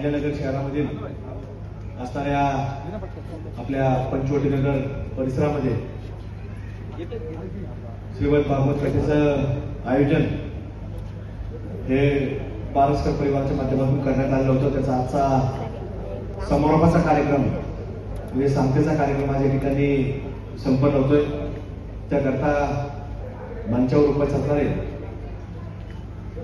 अहिल्यानगर शहरामधील असणाऱ्या आपल्या पंचवटीनगर परिसरामध्ये श्रीमद भागवत कथेचं आयोजन हे पारस्कर परिवाराच्या माध्यमातून करण्यात आलं होतं. त्याचा आजचा समारोपाचा कार्यक्रम म्हणजे सांगतेचा कार्यक्रम आज या ठिकाणी संपन्न होतोय. त्याकरता मंचावर उपस्थित असणारे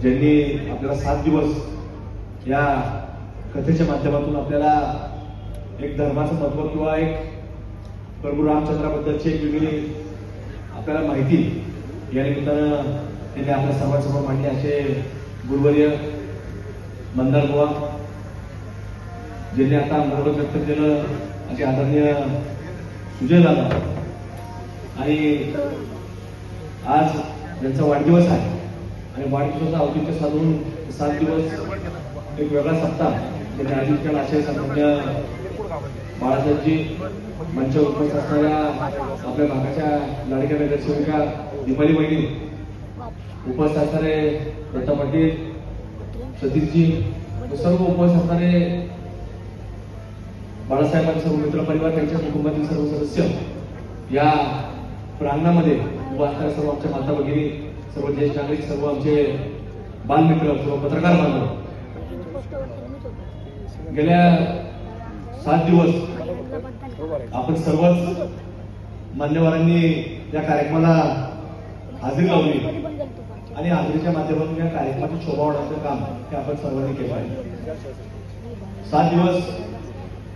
ज्यांनी आपल्याला सात दिवस या कथेच्या माध्यमातून आपल्याला एक धर्माचं तत्व किंवा एक प्रभू रामचंद्राबद्दलची एक वेगळी आपल्याला माहिती या निमित्तानं त्यांनी आपल्या सर्वांसमोर मांडली असे गुरुवर्य मंदार बुवा ज्यांनी आता मनोगत व्यक्त केलं असे आदरणीय सुजय दादा आणि आज त्यांचा वाढदिवस आहे आणि वाढदिवसाचं औचित्य साधून सात दिवस एक वेगळा सप्ताह त्यांनी आयोजित केला असे सन्मान्य बाळासाहेबजी मंच उपस्थित असणाऱ्या आपल्या भागाच्या लाडक्या नगरसेविका दीपाली बहिणी उपस्थित असणारे दत्ता पाटील सतीशजी सर्व उपस्थित असणारे बाळासाहेबांचे सर्व मित्र परिवार त्यांच्या कुटुंबातील सर्व सदस्य या प्रांगणामध्ये उभा असणाऱ्या सर्व आमच्या माता भगिनी सर्व ज्येष्ठ नागरिक सर्व आमचे बालमित्र सर्व पत्रकार बांधव गेल्या सात दिवस आपण सर्वच मान्यवरांनी या कार्यक्रमाला हजेरी लावली. आणि हजेरीच्या माध्यमातून या कार्यक्रमाची शोभा वाढवण्याचं काम हे आपण सर्वांनी केलं आहे. सात दिवस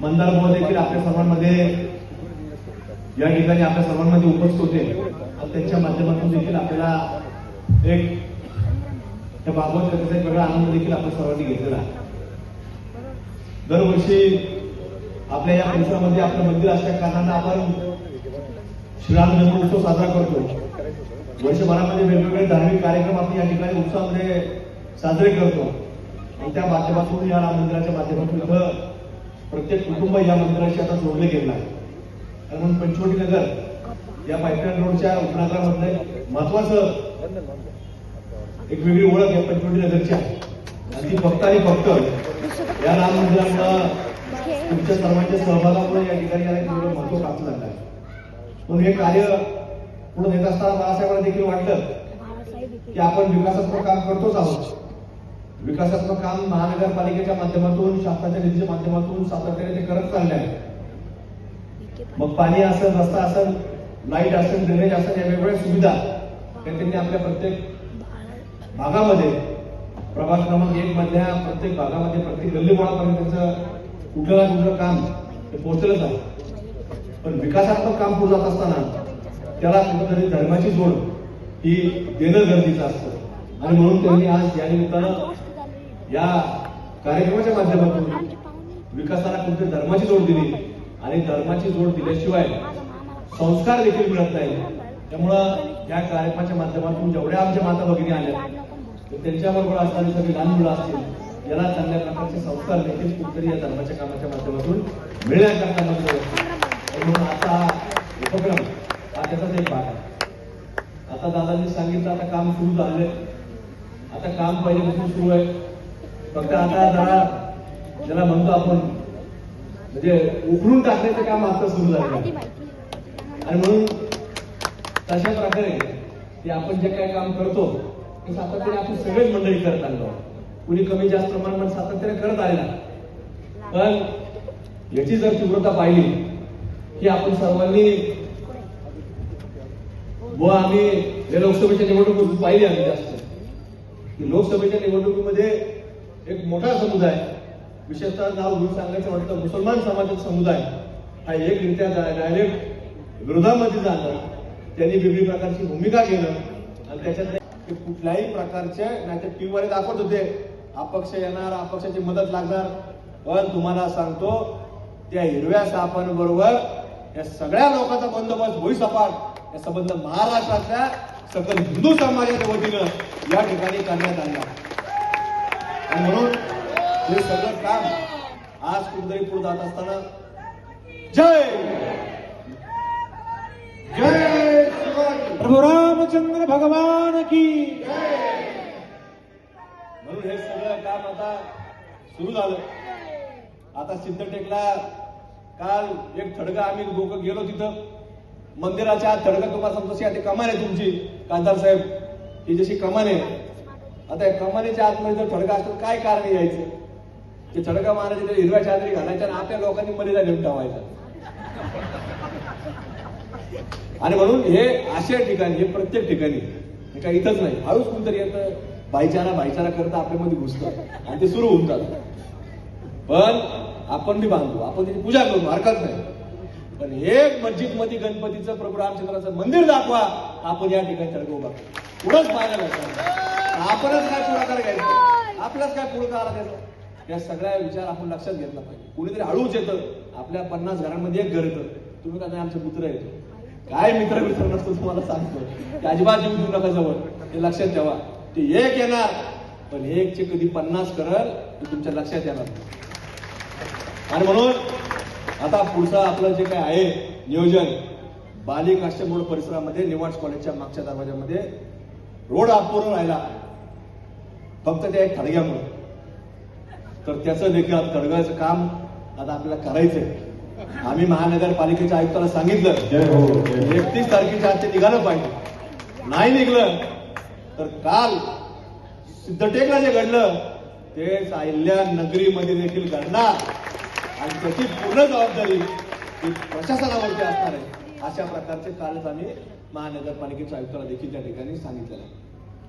मंदार बुवा देखील आपल्या सर्वांमध्ये या ठिकाणी आपल्या सर्वांमध्ये उपस्थित होते. आणि त्यांच्या माध्यमातून देखील आपल्याला एक त्या बाबत एक वेगळा आनंद देखील आपण सर्वांनी घेतलेला आहे. दरवर्षी आपल्या या परिसरामध्ये आपलं मंदिर असल्या कारणानं आपण श्रीराम जन्मोत्सव साजरा करतो. वर्षभरामध्ये वेगवेगळे धार्मिक कार्यक्रम आपण या ठिकाणी उत्सवामध्ये साजरे करतो. आणि त्या माध्यमातून या राम मंदिराच्या माध्यमातून इथं प्रत्येक कुटुंब या मंदिराशी आता जोडले गेलं आहे. म्हणून पंचवटी नगर या पाईपलाईन रोडच्या उपनगरामधलं महत्वाचं एक वेगळी ओळख या पंचवटी नगरची आहे. आणि ती फक्त आणि फक्त या राम मंदिरामुळं तुमच्या सर्वांच्या सहभागामुळे या ठिकाणी याला एक महत्त्व प्राप्त झालं आहे. म्हणून हे कार्य पुढे नेत असताना बाळासाहेबांना देखील वाटलं की आपण विकासात्मक काम करतोच आहोत. विकासात्मक काम महानगरपालिकेच्या माध्यमातून शासनाच्या निधीच्या माध्यमातून सातत्याने ते करत चालले आहे. मग पाणी असेल रस्ता असेल लाइट असेल ड्रेनेज असेल या वेगवेगळ्या सुविधा त्यांनी आपल्या प्रत्येक भागामध्ये प्रभाग क्रमांक एक मधल्या प्रत्येक भागामध्ये प्रत्येक गल्लीबोळापर्यंत त्यांचं कुठलं ना कुठलं काम ते पोहोचलंच आहे. पण विकासात्मक काम पुढे जात असताना त्याला कुठेतरी धर्माची जोड ही देणं गरजेचं असतं. आणि म्हणून त्यांनी आज या निमित्तानं या कार्यक्रमाच्या माध्यमातून विकासाला कुठेतरी धर्माची जोड दिली. आणि धर्माची जोड दिल्याशिवाय संस्कार देखील मिळत नाही. त्यामुळं या कार्यक्रमाच्या माध्यमातून जेवढ्या आमच्या माता भगिनी आल्या त्यांच्याबरोबर असणारी सगळी लहान मुलं असतील याला चांगल्या प्रकारचे संस्कार देखील कुठेतरी या धर्माच्या कामाच्या माध्यमातून मिळण्याकरता मदत आणि म्हणून आता हा उपक्रम हा त्याचाच एक भाग आहे. आता दादांनी सांगितलं आता काम सुरू झालंय. आता काम पहिल्यापासून सुरू आहे. फक्त आता जरा ज्याला म्हणतो आपण म्हणजे उकळून टाकण्याचं काम आता सुरू झालं आणि म्हणून तशा प्रकारे ते आपण जे काय काम करतो ते सातत्याने आपण सगळेच मंडळी करत आलो कुणी कमी जास्त प्रमाणात सातत्याने करत आलेला पण याची जर तीव्रता पाहिली की आपण सर्वांनी व आम्ही लोकसभेच्या निवडणुकीत पाहिली आम्ही जास्त की लोकसभेच्या निवडणुकीमध्ये एक मोठा समुदाय विशेषतः नाव घेऊन सांगायचं म्हटलं मुसलमान समाजाचा समुदाय हा एक रित्या डायरेक्ट विरोधामध्ये जाणं त्यांनी वेगळी प्रकारची भूमिका घेणं आणि त्याच्यात ते कुठल्याही प्रकारचे नाही तर टीव्हीवर दाखवत होते. अपक्ष येणार अपक्षाची मदत लागणार. पण तुम्हाला सांगतो त्या हिरव्या सापांबरोबर या सगळ्या लोकांचा बंदोबस्त होई सपाट. या संबंध महाराष्ट्रातल्या सकल हिंदू समाजाच्या वतीनं या ठिकाणी करण्यात आला आणि म्हणून हे सगळं काम आज कुठेतरी पुढे जात असताना जय! जय! प्रभू रामचंद्र भगवान की म्हणून हे सगळं काम आता सुरू झालं. आता सिद्धटेकला काल एक थडगा आम्ही लोक गेलो तिथं. मंदिराच्या आत थडगा तुम्हाला समजा अशी आता कमान आहे तुमची कांतार साहेब. ही जशी कमान आहे. आता या कमानीच्या आतमध्ये जर थडगा असतो काय कारण यायचं? ते थडगा महाराज तर हिरव्या चादरी घालायच्या आणि आपल्या लोकांनी मर्यादा नेऊन ठेवायचा आणि म्हणून हे अशा ठिकाणी हे प्रत्येक ठिकाणी हे काय इथंच नाही. हळूच कोणतरी येतं भाईचारा भाईचारा करता आपल्यामध्ये घुसतं आणि ते सुरू होऊन जातं. पण आपण बी बांधू आपण त्याची पूजा करू हरकत नाही. पण एक मस्जिदमध्ये गणपतीचं प्रभू रामचंद्राचं मंदिर दाखवा आपण या ठिकाणी तर उभा पुढंच पाहायला आपणच काय पुढाकार घ्यायचा? आपलाच काय पुढाकार आला त्याचा? या सगळ्या विचार आपण लक्षात घेतला पाहिजे. कुणीतरी हळूच येतं आपल्या पन्नास घरांमध्ये एक घर येतं. तुम्ही काय आमचं आमचे मित्र येतो? काय मित्र मित्र नसतो तुम्हाला सांगतो ते अजिबात जीव देऊ नका जवळ. ते लक्षात ठेवा. ते एक येणार पण एकचे कधी पन्नास करल ते तुमच्या लक्षात येणार आणि म्हणून आता पुढचं आपलं जे काय आहे नियोजन बालिक आश्रम रोड परिसरामध्ये निवास कॉलेजच्या मागच्या दरवाज्यामध्ये रोड अपूर्ण राहिला. फक्त त्या एक थडग्यामुळे तर त्याचं देखील आता काम आता आपल्याला करायचंय. आम्ही महानगरपालिकेच्या आयुक्ताला सांगितलं हो हो. एकतीस तारखेच्या आत ते निघालं पाहिजे. नाही निघलं तर काल सिद्धटेकला जे घडलं तेच अहिल्या नगरीमध्ये देखील घडणार. आणि त्याची पूर्ण जबाबदारी ही प्रशासनावरती असणार आहे. अशा प्रकारचे कालच आम्ही महानगरपालिकेच्या आयुक्ताला देखील त्या ठिकाणी सांगितलेलं आहे.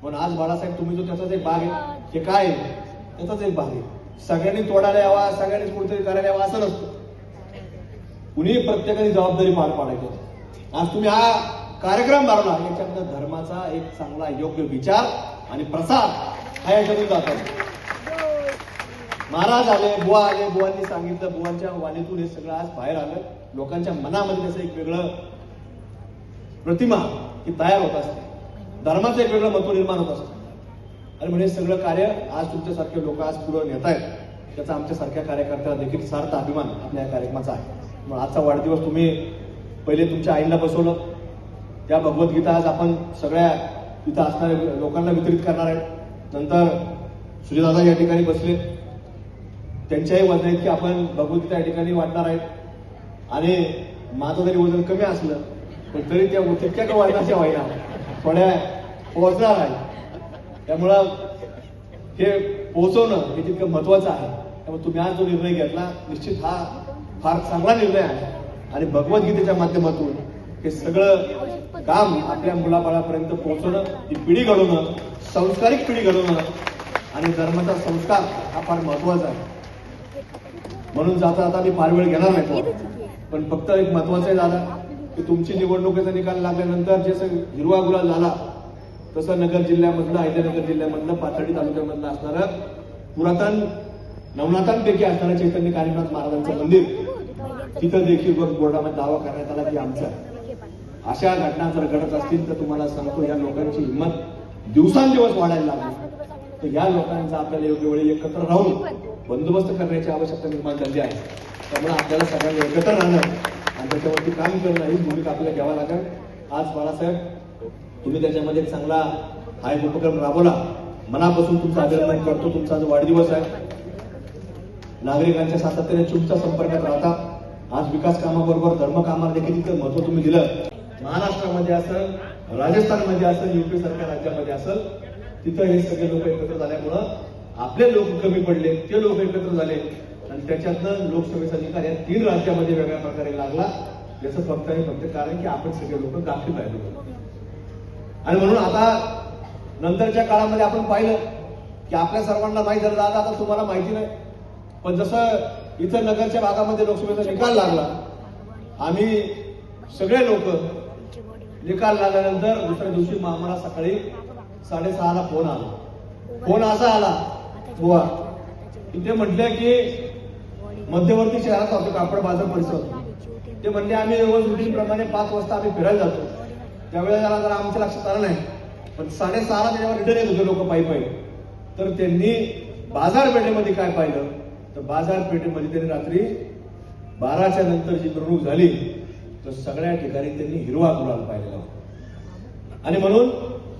पण आज बाळासाहेब तुम्ही जो त्याचाच एक भाग आहे हे काय आहे? त्याचाच एक भाग आहे. सगळ्यांनी तोडायला यावा सगळ्यांनी कुठेतरी करायला यावा असं नसतं. कुणी प्रत्येकाने जबाबदारी पार पाडायची आज तुम्ही हा कार्यक्रम भरला याच्यातनं धर्माचा एक चांगला योग्य विचार आणि प्रसार हा याच्यातून जातो महाराज आले बुवा आले बुवांनी सांगितलं बुवांच्या वाणीतून हे सगळं आज बाहेर आलं. लोकांच्या मनामध्ये त्याचं एक वेगळं प्रतिमा ही तयार होत असते. धर्माचं एक वेगळं महत्त्व निर्माण होत असतं. आणि म्हणजे हे सगळं कार्य आज तुमच्यासारखे लोक आज पुढे नेत आहेत त्याचा आमच्यासारख्या कार्यकर्त्याला देखील सार्थ अभिमान आपल्या या कार्यक्रमाचा आहे. मग आजचा वाढदिवस तुम्ही पहिले तुमच्या आईला बसवलं. त्या भगवद्गीता आज आपण सगळ्या तिथं असणाऱ्या लोकांना वितरित करणार आहेत नंतर सूर्यदादा या ठिकाणी बसले. त्यांच्याही वजन की आपण भगवद्गीता या ठिकाणी वाटणार आहेत. आणि माझं जरी वजन कमी असलं पण तरी त्या तितक्या का वजनाच्या व्हायला? थोड्या पोहोचणार आहे. त्यामुळं हे पोहोचवणं हे तितकं महत्वाचं आहे. त्यामुळे तुम्ही आज जो निर्णय घेतला निश्चित हा फार चांगला निर्णय आहे. आणि भगवद्गीतेच्या माध्यमातून हे सगळं काम आपल्या मुलाबाळापर्यंत पोहोचवणं ही पिढी घडवणं संस्कारिक पिढी घडवणं आणि धर्माचा संस्कार हा फार महत्त्वाचा आहे. म्हणून जाता आता मी फार वेळ घेणार नाही पण फक्त एक महत्वाचं आहे दादा की तुमची निवडणुकीचा निकाल लागल्यानंतर जसं हिरवा गुलाल झाला तसं नगर जिल्ह्यामधलं अहिल्यानगर जिल्ह्यामधलं पाथर्डी तालुक्यामधलं असणारं पुरातन नवनाथांपैकी असणारं चैतन्य कालीनाथ महाराजांचं मंदिर तिथं देखील वर बोर्डामध्ये दावा करण्यात आला की आमचा. अशा घटना जर घडत असतील तर तुम्हाला सांगतो या लोकांची हिंमत दिवसांदिवस वाढायला लागली. तर या लोकांचा आपल्याला योग्य वेळी एकत्र राहून बंदोबस्त करण्याची आवश्यकता निर्माण झाली आहे. त्यामुळे आपल्याला सगळ्यांना एकत्र राहणं आणि त्याच्यावरती काम करणं ही भूमिका आपल्याला घ्यावा लागेल. आज बाळासाहेब तुम्ही त्याच्यामध्ये चांगला हा एक उपक्रम राबवला. मनापासून तुमचं अभिनंदन करतो. तुमचा जो वाढदिवस आहे. नागरिकांच्या सातत्याने तुमच्या संपर्कात राहतात आज विकास कामाबरोबर धर्मकामाला देखील तिथं महत्त्व तुम्ही दिलं. महाराष्ट्रामध्ये असेल राजस्थानमध्ये असेल युपी सारख्या राज्यामध्ये असेल तिथं हे सगळे लोक एकत्र झाल्यामुळं आपले लोक कमी पडले ते लोक एकत्र झाले. आणि त्याच्यातनं लोकसभेचा निकाल या तीन राज्यामध्ये वेगळ्या प्रकारे लागला याचं फक्त आणि फक्त कारण की आपण सगळे लोक गाफील पाहिजे आणि म्हणून आता नंतरच्या काळामध्ये आपण पाहिलं की आपल्या सर्वांना माहिती झालं आता तुम्हाला माहिती नाही. पण जसं इथं नगरच्या भागामध्ये लोकसभेचा निकाल लागला. आम्ही सगळे लोक निकाल लागल्यानंतर दुसऱ्या दिवशी आम्हाला सकाळी साडेसहाला फोन आला. फोन असा आला गोवा इथे म्हटलं की मध्यवर्ती शहरात होतो कापड बाजार परिसर. ते म्हणले आम्ही रोज रुटीनप्रमाणे पाच वाजता आम्ही फिरायला जातो. त्यावेळेला जरा जरा आमच्या लक्षात आलं नाही. पण साडेसहाला त्याच्यावर रिटर्न येत होते लोक पायी पायी तर त्यांनी बाजारपेठेमध्ये काय पाहिलं? तर बाजारपेठेमध्ये त्यांनी रात्री बाराच्या नंतर जी मिरवणूक झाली तर सगळ्या ठिकाणी त्यांनी हिरवा गुलाल पाहिलेला होता. आणि म्हणून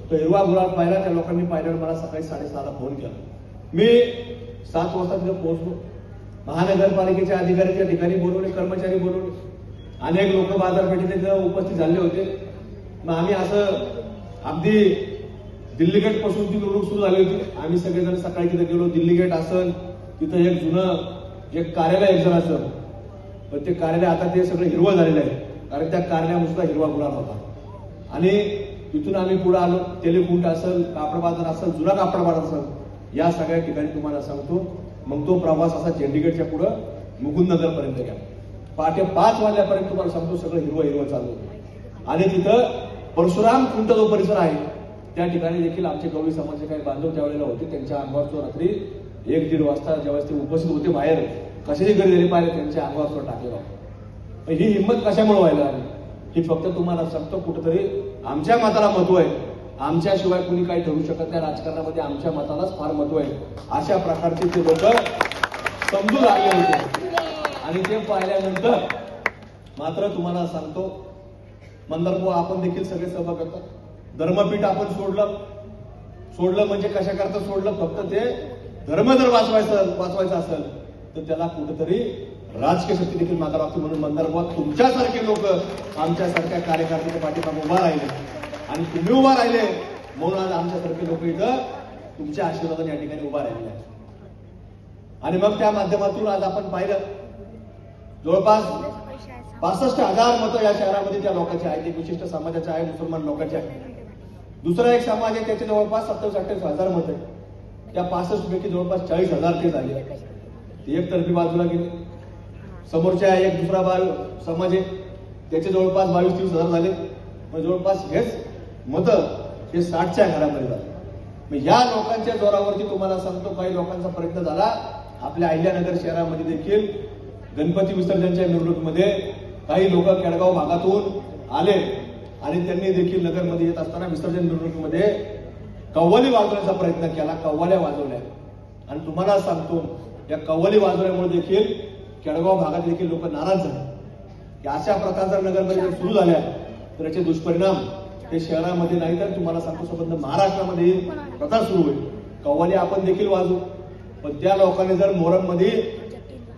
तो हिरवा गुलाल पाहिला त्या लोकांनी पाहिल्यावर मला सकाळी साडेसहाला फोन केला. मी सात वाजता तिथे पोहोचलो. महानगरपालिकेच्या अधिकाऱ्याच्या ठिकाणी बोलवले कर्मचारी बोलवले. अनेक लोक बाजारपेठेत तिथं उपस्थित झाले होते. मग आम्ही असं अगदी दिल्ली गेटपासून ती निवडणूक सुरू झाली होती. आम्ही सगळेजण सकाळी तिथे गेलो दिल्ली गेट असल तिथं एक जुनं एक कार्यालय एक असेल पण ते कार्यालय आता ते सगळं हिरवं झालेलं आहे. कारण त्या कार्यालयामुळे हिरवा गुलाब होता. आणि तिथून आम्ही पुढे आलो तेलेकुंट असेल कापड बाजार असेल जुना कापड बाजार असेल या सगळ्या ठिकाणी तुम्हाला सांगतो. मग तो प्रवास असा चंडीगडच्या पुढं मुकुंदनगर पर्यंत गेला. पहाटे पाच वाजल्यापर्यंत तुम्हाला सांगतो सगळं हिरवं हिरवं चालू होतं. आणि तिथं परशुराम कुंट जो परिसर आहे त्या ठिकाणी देखील आमचे गवळी समाजाचे काही बांधव त्यावेळेला होते. त्यांच्या अंगावर तो रात्री एक दीड वाजता ज्यावेळेस ते उपस्थित होते बाहेर कशाची घरी झाली पाहिजे त्यांच्या अंगावर टाकलेला होता. ही हिंमत कशामुळे व्हायला आली? ही फक्त तुम्हाला सांगतो कुठेतरी आमच्या मताला महत्त्व आहे. आमच्याशिवाय कुणी काही ठरू शकत नाही राजकारणामध्ये आमच्या मतालाच फार महत्त्व आहे. अशा प्रकारचे ते लोक समजू लागले होते. आणि ते पाहिल्यानंतर मात्र तुम्हाला सांगतो मंदारपो आपण देखील सगळे सभा करतात धर्मपीठ आपण सोडलं. सोडलं म्हणजे कशा करता सोडलं? फक्त ते धर्म जर वाचवायचं वाचवायचं असेल तर त्याला कुठेतरी राजकीय शक्ती देखील मागा लागतो म्हणून मंदारबुवा तुमच्यासारखे लोक आमच्यासारख्या कार्यकर्त्याच्या पाठीमागे उभा राहिले आणि तुम्ही उभा राहिले. म्हणून आज आमच्यासारखे लोक इथं तुमच्या आशीर्वादाने या ठिकाणी उभा राहिले. आहेत. आणि मग त्या माध्यमातून आज आपण पाहिलं जवळपास पासष्ट हजार मतं या शहरामध्ये त्या लोकांचे आहेत. एक विशिष्ट समाजाचे आहे मुसलमान लोकांचे आहे. दुसरा एक समाज आहे त्याचे जवळपास सत्तावीस अठ्ठावीस हजार मत आहे त्या पासष्ट पैकी जवळपास चाळीस हजार ते झाले. ते एकतर्फी बाजूला गेले. समोरच्या एक दुसरा बाल समाज आहे. त्याचे जवळपास बावीस तीस हजार झाले. मग जवळपास हेच मतं हे साठच्या घरामध्ये झाले. मग या लोकांच्या जोरावरती तुम्हाला सांगतो काही लोकांचा प्रयत्न झाला. आपल्या अहिल्यानगर शहरामध्ये देखील गणपती विसर्जनच्या निवडणुकीमध्ये काही लोक केडगाव भागातून आले आणि त्यांनी देखील नगरमध्ये येत असताना विसर्जन निवडणुकीमध्ये कव्वाली वाजवण्याचा प्रयत्न केला कव्वाल्या वाजवल्या. आणि तुम्हाला सांगतो या कव्वाली वाजवल्यामुळे देखील केडगाव भागात देखील लोक नाराज झाले. की अशा प्रकारचा नगरमध्ये जर सुरू झाल्या तर याचे दुष्परिणाम हे शहरामध्ये नाही तर तुम्हाला सांगतो संबंध महाराष्ट्रामध्ये प्रकार सुरू होईल. कव्वाली आपण देखील वाजवू. पण त्या लोकांनी जर मोहरममध्ये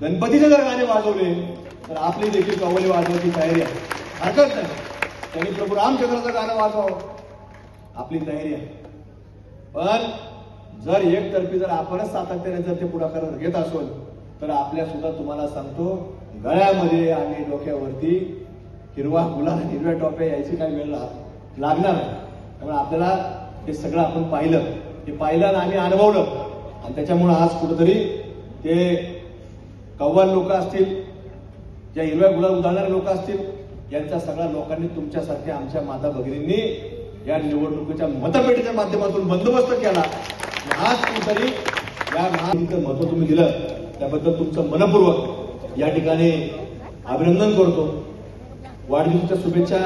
गणपतीचे जर गाणे वाजवले तर आपली देखील कव्वाली वाजवायची तयारी आहे. हरकत नाही. त्यांनी प्रभू रामचंद्राचं गाणं वाजवावं. आपली तयारी आहे. पण जर एकतर्फी जर आपणच सातत्याने जर ते पुढाकार घेत असोल तर आपल्या सुद्धा तुम्हाला सांगतो गळ्यामध्ये आणि डोक्यावरती हिरवा गुलाब हिरव्या टोप्या यायची काही वेळ लागणार नाही. त्यामुळे आपल्याला हे सगळं आपण पाहिलं. हे पाहिलं आणि अनुभवलं. आणि त्याच्यामुळे आज कुठंतरी ते कव्वाल लोक असतील ज्या हिरव्या गुलाल उधळणारे लोक असतील यांच्या सगळ्या लोकांनी तुमच्यासारख्या आमच्या माता भगिनींनी या निवडणुकीच्या मतपेटीच्या माध्यमातून बंदोबस्त केला. आज कुठेतरी या महायुतीचं महत्त्व तुम्ही दिलं त्याबद्दल तुमचं मनपूर्वक या ठिकाणी अभिनंदन करतो. वाढदिवसाच्या शुभेच्छा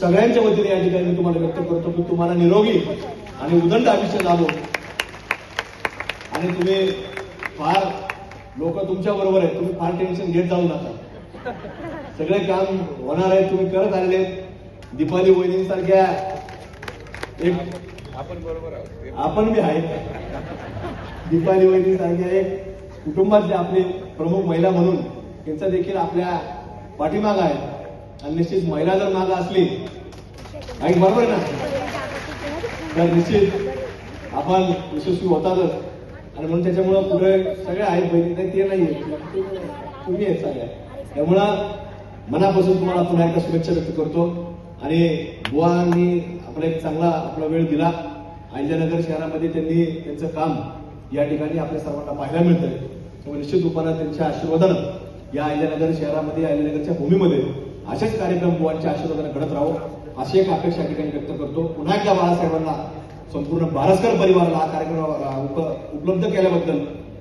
सगळ्यांच्या वतीने या ठिकाणी मी तुम्हाला व्यक्त करतो की तुम्हाला निरोगी आणि उदंड आयुष्य लाभो. आणि तुम्ही फार लोक तुमच्या बरोबर आहेत. तुम्ही फार टेन्शन घेत जाऊ नका. सगळे काम होणार आहे तुम्ही करत आलेले दीपाली वहिनीसारख्या आपण बरोबर आहोत. आपण बी आहे दीपाली वहिनी सारख्या एक कुटुंबातले आपले प्रमुख महिला म्हणून त्यांचा देखील आपल्या पाठीमाग आहे. आणि निश्चित महिला जर माग असली ऐक बरोबर ना? तर निश्चित आपण यशस्वी होतातच. आणि म्हणून त्याच्यामुळं पुढे सगळे आहेत बहिणी नाही ते नाही तुम्ही आहेत सगळ्या त्यामुळं मनापासून तुम्हाला पुन्हा एकदा शुभेच्छा व्यक्त करतो. आणि बुवांनी आपला एक चांगला आपला वेळ दिला. अहिल्यानगर शहरामध्ये त्यांनी त्यांचं काम या ठिकाणी आपल्या सर्वांना पाहायला मिळतंय. त्यामुळे निश्चित रूपानं त्यांच्या आशीर्वादानं या अहिल्यानगर शहरामध्ये अहिल्यानगरच्या भूमीमध्ये असेच कार्यक्रम बुवांच्या आशीर्वादानं घडत राहो अशी एक अपेक्षा या ठिकाणी व्यक्त करतो. पुन्हा एकदा बाळासाहेबांना संपूर्ण बारसकर परिवाराला हा कार्यक्रम उपलब्ध केल्याबद्दल